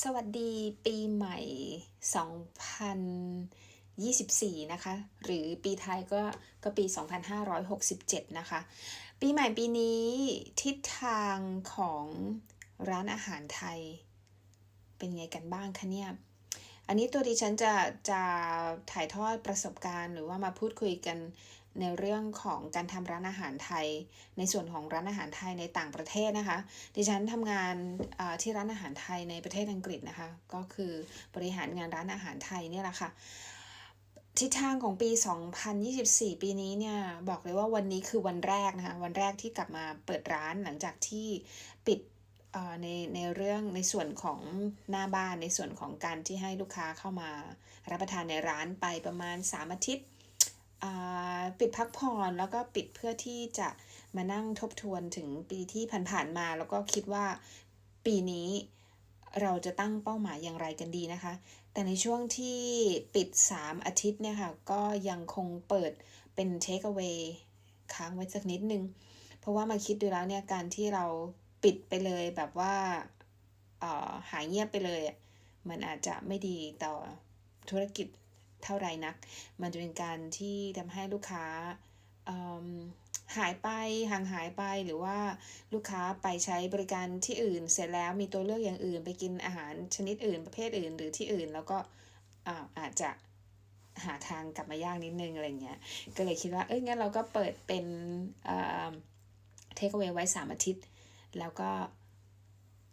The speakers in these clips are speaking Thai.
สวัสดีปีใหม่ 2024 นะคะ หรือปีไทยก็ก็ปี 2567 นะคะ ปีใหม่ปีนี้ทิศทางของร้านอาหารไทย เป็นไงกันบ้างคะเนี่ย อันนี้ตัวดิฉันจะจะถ่ายทอดประสบการณ์หรือว่ามาพูดคุยกันในเรื่องของการทำร้านอาหารไทย ในส่วนของร้านอาหารไทยในต่างประเทศนะคะ ดิฉันทำงานที่ร้านอาหารไทยในประเทศอังกฤษนะคะ ก็คือบริหารงานร้านอาหารไทยเนี่ยแหละค่ะทิศทางของปี 2024 ปีนี้เนี่ยบอกเลยว่าวันนี้คือวันแรกนะคะวันแรกที่กลับมาเปิดร้านหลังจากที่ปิด ในในเรื่องในส่วนของหน้าบ้านในส่วนของการที่ให้ลูกค้าเข้ามา รับประทานในร้านไปประมาณ 3 อาทิตย์ปิดพักผ่อนแล้วก็ปิดเพื่อที่จะมานั่งทบทวนถึงปีที่ผ่านๆมา แล้วก็คิดว่าปีนี้เราจะตั้งเป้าหมายอย่างไรกันดีนะคะ แต่ในช่วงที่ปิด 3 อาทิตย์เนี่ยค่ะ ก็ยังคงเปิดเป็น take away ค้างไว้สักนิดนึง เพราะว่ามาคิดดูแล้วเนี่ย การที่เรา ปิดไปเลยแบบว่าหายเงียบไปเลย มันอาจจะไม่ดีต่อธุรกิจเท่าไรนัก มันจะเป็นการที่ทำให้ลูกค้าหายไปห่างหายไปหรือว่าลูกค้าไปใช้บริการที่อื่น เสร็จแล้วมีตัวเลือกอย่างอื่น ไปกินอาหารชนิดอื่น ประเภทอื่น หรือที่อื่นแล้วก็อาจจะหาทางกลับมายากนิดนึงอะไรเงี้ย ก็เลยคิดว่า เอ้ยงั้นเราก็เปิดเป็นเทคเอาไว้ไว้สามอาทิตย์ แล้วก็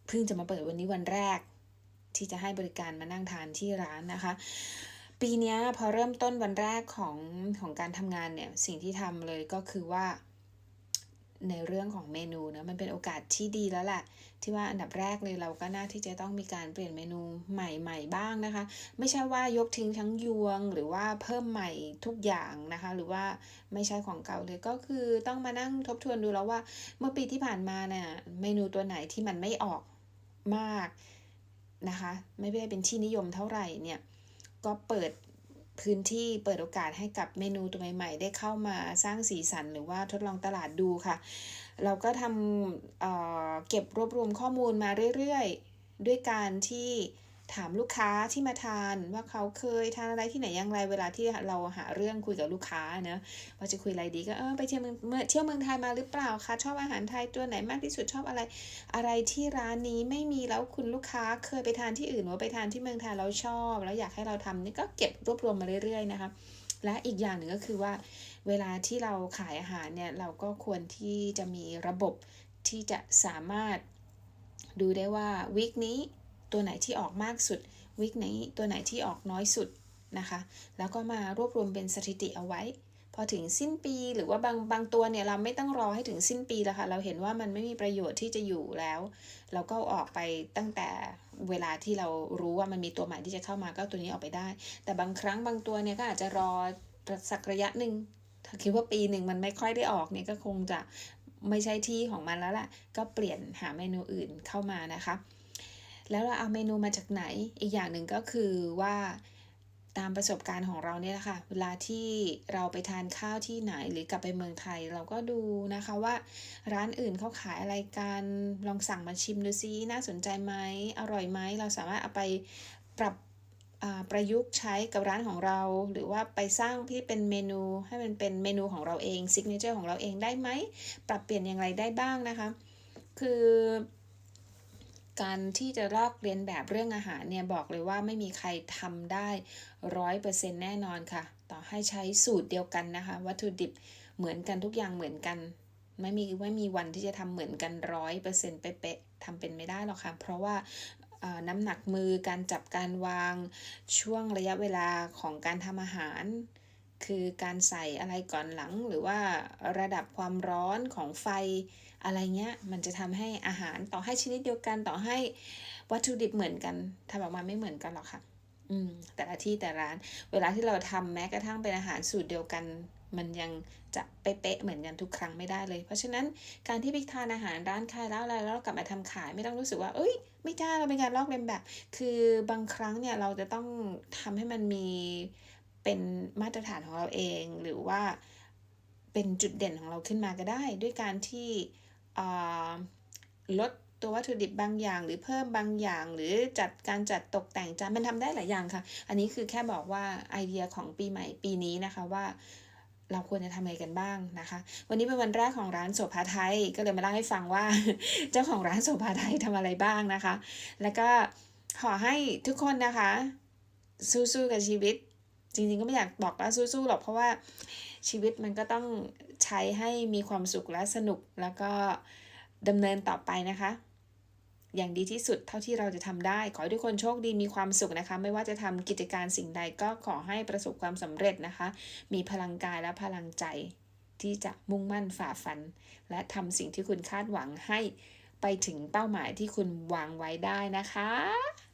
เพิ่งจะมาเปิดวันนี้วันแรก ที่จะให้บริการมานั่งทานที่ร้านนะคะ ปีนี้พอเริ่มต้นวันแรกของของการทำงานเนี่ย สิ่งที่ทำเลยก็คือว่า ในเรื่องของเมนูนะมันเป็นโอกาสที่ดีแล้วแหละที่ว่าอันดับแรกเลยเราก็น่าที่จะต้องมีการเปลี่ยนเมนูใหม่ๆบ้างนะคะ ไม่ใช่ว่ายกทิ้งทั้งยวง หรือว่าเพิ่มใหม่ทุกอย่างนะคะ หรือว่าไม่ใช่ของเก่าเลยก็คือต้องมานั่งทบทวนดูแล้วว่า เมื่อปีที่ผ่านมาเนี่ยเมนูตัวไหนที่มันไม่ออกมากนะคะ ไม่ได้เป็นที่นิยมเท่าไหร่เนี่ยก็เปิด พื้นที่เปิดโอกาสให้กับเมนูตัวใหม่ ๆ ได้เข้ามาสร้างสีสันหรือว่าทดลองตลาดดูค่ะ เราก็ทำเเก็บรวบรวมข้อมูลมาเรื่อยๆ ด้วยการที่ ถามลูกค้าที่มาทานว่าเขาเคยทานอะไรที่ไหนอย่างไรเวลาที่เราหาเรื่องคุยกับลูกค้าเนะว่าจะคุยอะไรดีก็เออไปเที่ยวเมืองเที่ยวเมืองไทยมาหรือเปล่าคะชอบอาหารไทยตัวไหนมากที่สุดชอบอะไร อะไรที่ร้านนี้ไม่มีแล้วคุณลูกค้าเคยไปทานที่อื่นหรือไปทานที่เมืองไทยแล้วชอบ แล้วอยากให้เราทำนี่ก็เก็บรวบรวมมาเรื่อยๆนะคะและอีกอย่างหนึ่งก็คือว่า เวลาที่เราขายอาหารเนี่ยเราก็ควรที่จะมีระบบที่จะสามารถดูได้ว่าวิกนี้ ตัวไหนที่ออกมากสุดวิกไหนตัวไหนที่ออกน้อยสุดนะคะ แล้วก็มารวบรวมเป็นสถิติเอาไว้ พอถึงสิ้นปีหรือว่าบางบางตัวเนี่ยเราไม่ต้องรอให้ถึงสิ้นปีแล้วค่ะ เราเห็นว่ามันไม่มีประโยชน์ที่จะอยู่แล้ว เราก็ออกไปตั้งแต่เวลาที่เรารู้ว่ามันมีตัวใหม่ที่จะเข้ามาก็ตัวนี้ออกไปได้ แต่บางครั้งบางตัวเนี่ยก็อาจจะรอสักระยะหนึ่งถ้าคิดว่าปีหนึ่งมันไม่ค่อยได้ออกเนี่ยก็คงจะไม่ใช่ที่ของมันแล้วแหละก็เปลี่ยนหาเมนูอื่นเข้ามานะคะ แล้วเราเอาเมนูมาจากไหน อีกอย่างหนึ่งก็คือว่าตามประสบการณ์ของเราเนี่ยแหละค่ะ เวลาที่เราไปทานข้าวที่ไหนหรือกลับไปเมืองไทย เราก็ดูนะคะว่าร้านอื่นเขาขายอะไรกัน ลองสั่งมาชิมดูซิ น่าสนใจไหม อร่อยไหม เราสามารถเอาไปปรับประยุกต์ใช้กับร้านของเรา หรือว่าไปสร้างที่เป็นเมนูให้มันเป็นเมนูของเราเองซิกเนเจอร์ของเราเองได้ไหม ปรับเปลี่ยนอย่างไรได้บ้างนะคะ คือ การที่จะลอกเรียนแบบเรื่องอาหารเนี่ยบอกเลยว่าไม่มีใครทำได้ร้อยเปอร์เซ็นต์แน่นอนค่ะ ต่อให้ใช้สูตรเดียวกันนะคะ วัตถุดิบเหมือนกันทุกอย่างเหมือนกัน ไม่มีไม่มีวันที่จะทำเหมือนกันร้อยเปอร์เซ็นต์เป๊ะๆทำเป็นไม่ได้หรอกค่ะ เพราะว่าน้ำหนักมือการจับการวางช่วงระยะเวลาของการทำอาหาร คือการใส่อะไรก่อนหลังหรือว่าระดับความร้อนของไฟอะไรเงี้ย มันจะทำให้อาหารต่อให้ชนิดเดียวกันต่อให้วัตถุดิบเหมือนกันทำออกมาไม่เหมือนกันหรอกค่ะอืมแต่ละที่แต่ร้าน เวลาที่เราทำแม้กระทั่งเป็นอาหารสูตรเดียวกัน มันยังจะเป๊ะๆเหมือนกันทุกครั้งไม่ได้เลย เพราะฉะนั้นการที่ไปทานอาหารร้านค้ายแล้วอะไรแล้วกลับมาทำขายไม่ต้องรู้สึกว่า เอ้ย ไม่ได้เราเป็นการลอกเลียนแบบ คือบางครั้งเนี่ยเราจะต้องทำให้มันมี เป็นมาตรฐานของเราเอง หรือว่าเป็นจุดเด่นของเราขึ้นมาก็ได้ ด้วยการที่ลดตัววัตถุดิบบางอย่าง หรือเพิ่มบางอย่าง หรือจัดการจัดตกแต่งจานมันทำได้หลายอย่างค่ะ อันนี้คือแค่บอกว่าไอเดียของปีใหม่ปีนี้นะคะว่าเราควรจะทำอะไรกันบ้างนะคะ วันนี้เป็นวันแรกของร้านโสภาไทย ก็เลยมาเล่าให้ฟังว่า เจ้าของร้านโสภาไทยทำอะไรบ้างนะคะ แล้วก็ขอให้ทุกคนนะคะ สู้ๆกับชีวิต จริงๆก็ไม่อยากบอกว่าสู้ๆหรอกเพราะว่าชีวิตมันก็ต้องใช้ให้มีความสุขและสนุกแล้วก็ดำเนินต่อไปนะคะ อย่างดีที่สุดเท่าที่เราจะทำได้ ขอให้ทุกคนโชคดีมีความสุขนะคะ ไม่ว่าจะทำกิจการสิ่งใดก็ขอให้ประสบความสำเร็จนะคะ มีพลังกายและพลังใจ ที่จะมุ่งมั่นฝ่าฟัน และทำสิ่งที่คุณคาดหวังให้ไปถึงเป้าหมายที่คุณวางไว้ได้นะคะ